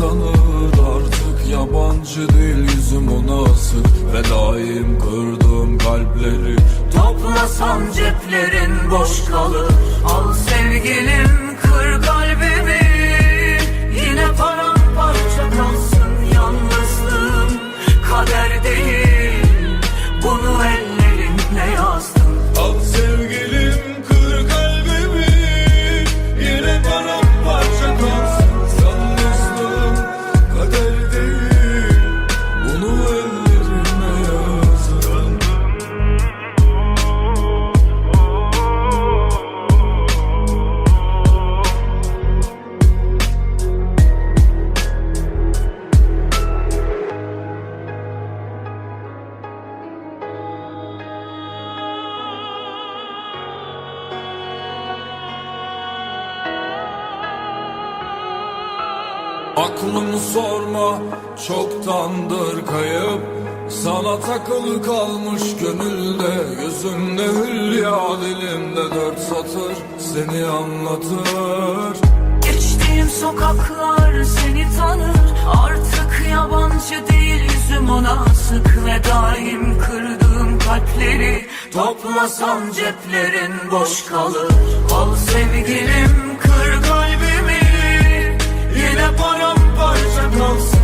tanır artık Yabancı değil yüzüm ona asık. Ve daim kırdığım kalpleri Toplasan ceplerin boş kalır. Al sevgilim kır kalbimi çoktandır kayıp Sana takılı kalmış gönülde Yüzümde hülya dilimde dört satır Seni anlatır. Geçtiğim sokaklar seni tanır Artık yabancı değil yüzüm ona sık Ve daim kırdığım kalpleri Toplasan ceplerin boş kalır. Al sevgilim kır kalbimi Yine paramparça kalsın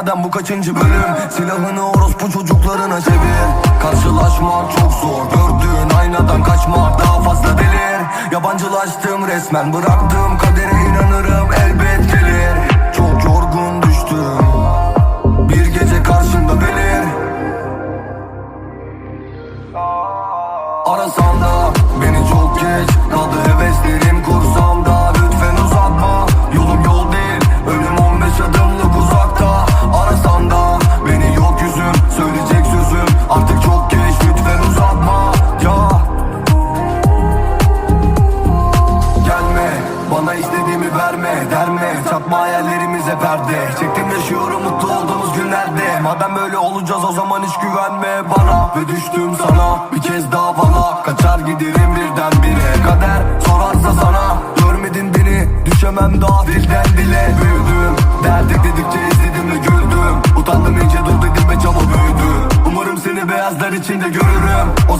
madem bu kaçıncı bölüm Silahını orospu çocuklarına çevir. Karşılaşmak çok zor Gördüğün aynadan kaçmak daha fazla delir. Yabancılaştım resmen Bıraktığım kadere inanırım artık çok geç Lütfen uzatma. Ya. Gelme bana istediğimi verme derme. Çatma hayallerimize perde. Çektim yaşıyorum mutlu olduğumuz günlerde. Madem böyle olacağız o zaman hiç güvenme bana. Ve düştüm sana bir kez daha bana. Kaçar giderim birdenbire. Kader sorarsa sana Görmedin beni düşemem daha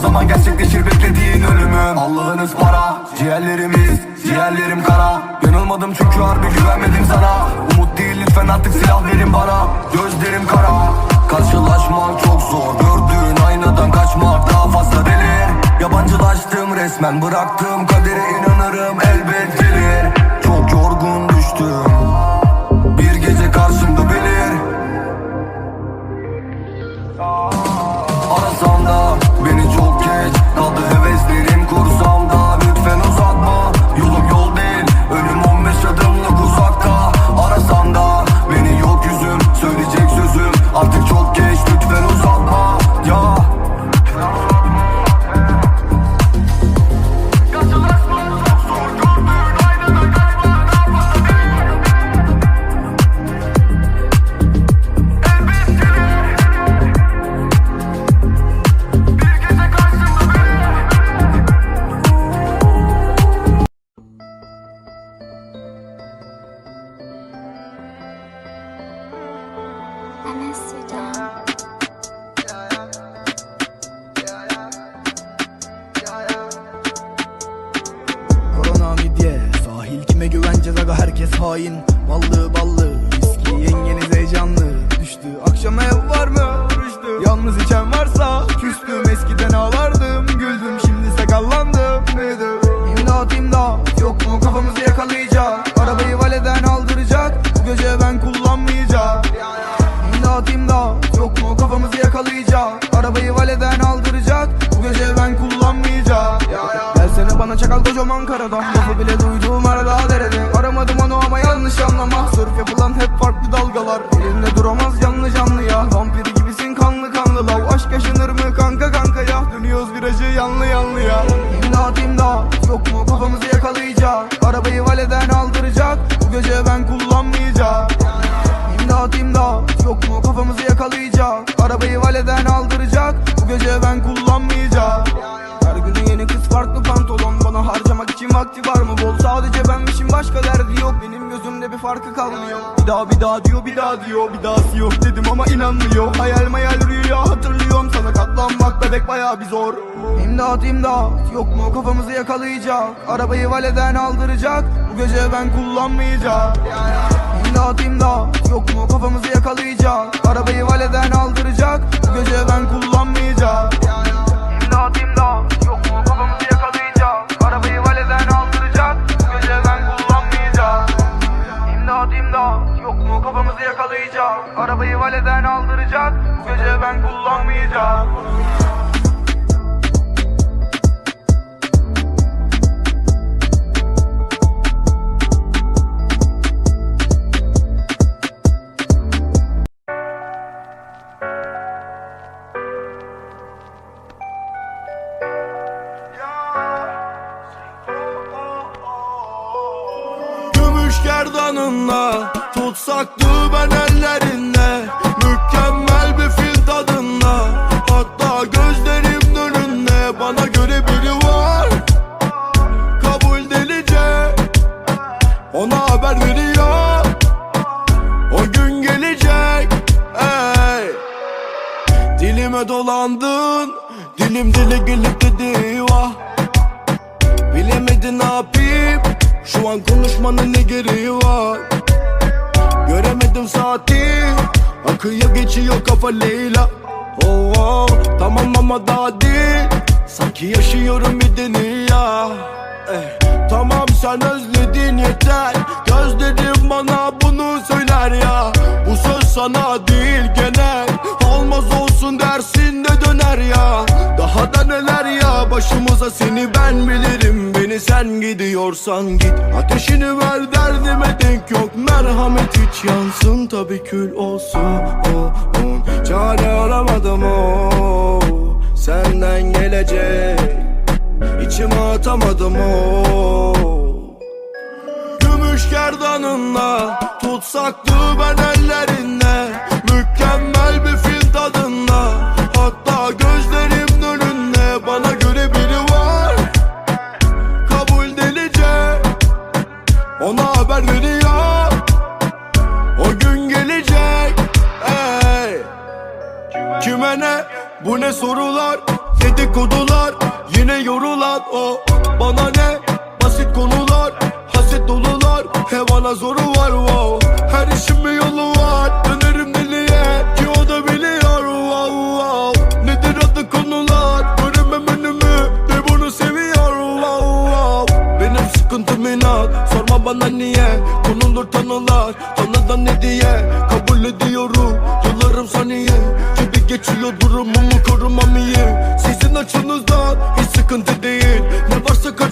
zaman gerçekleşir beklediğin ölümüm. Allah'ınız para ciğerlerimiz Ciğerlerim kara. Yanılmadım çünkü harbi güvenmedim sana. Umut değil lütfen artık silah verin bana. Gözlerim kara. Karşılaşmak çok zor. Gördüğün aynadan kaçmak daha fazla delir. Yabancılaştım resmen Bıraktığım kadere göreceğiz aga herkes hain. Ballı ballı viski yengeniz heyecanlı. Düştü akşama ev var mı? Rüştü. Yalnız içen varsa küstüm. Eskiden ağlardım güldüm. Şimdi sakallandım büyüdüm İmdat imdat. Yok mu kafamızı yakalayacak? Arabayı valeden aldıracak. Bu gece ben kullanmayacağım İmdat imdat. Yok mu kafamızı yakalayacak? Arabayı valeden aldıracak. Bu gece ben kullanmayacağım Gelsene bana çakal kocaman karada Lafı bile duyduğum Sörf yapılan hep farklı dalgalar. Elinde duramaz canlı canlı ya. Vampir gibisin kanlı kanlı lav. Aşk yaşanır mı kanka kanka ya? Dönüyoruz virajı yanlı yanlı ya. İmdat imdat. Yok mu kafamızı yakalayacak? Arabayı valeden aldıracak. Bu gece ben kullanmayacağım. İmdat imdat. Yok mu kafamızı yakalayacak? Arabayı valeden aldıracak. Bu gece ben kullanmayacağım. Her gün yeni kız farklı pantolon. Bana harcamak için vakti var mı? Bol Sadece benmişim. Başka derdi farkı kalmıyor. Bir daha bir daha diyor bir daha diyor. Bir daha yok dedim ama inanmıyor. Hayal mayal rüya hatırlıyorum. Sana katlanmak bebek baya bir zor. İmdat imdat. Yok mu? Kafamızı yakalayacak. Arabayı valeden aldıracak. Bu gece ben kullanmayacağım. İmdat imdat. Yok mu? Kafamızı yakalayacak Tutsaktı ben ellerinde Mükemmel bir fil tadında Hatta gözlerim önünde Bana göre biri var. Kabul delice Ona haber veriyor. O gün gelecek Ey. Dilime dolandın Dilim dile gelip dedi vah. Bilemedin ne yapayım Şu an konuşmanın ne gereği var Göremedim saati. Akıyor geçiyor kafa Leyla. Oh, oh, Tamam ama daha değil. Sanki yaşıyorum bir dünya. Eh, Tamam sen özledin yeter. Gözlerim bana bunu söyler ya. Bu söz sana değil genel. Olmaz olsun dersin de döner ya. Daha da neler ya başımıza seni ben bilirim Beni sen gidiyorsan git. Ateşini ver derdime denk yok. Merhamet hiç yansın. Tabi kül olsun. Oh, oh. Çare aramadım o Senden gelecek. İçime atamadım o Gümüş gerdanınla Tutsaktı ben ellerinde haber O gün gelecek Ey Kime ne? Bu ne sorular? Dedikodular Yine yorulan o Bana ne? Basit konular Haset dolular Hevana zoru var wow Her işin bir yolu var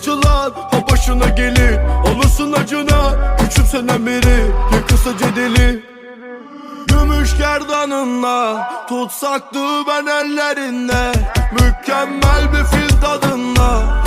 kaçılan o başına gelir. Olursun acına küçümsenen biri Ya kısaca deli Gümüş gerdanınla Tutsaktı ben ellerinde. Mükemmel bir fil tadında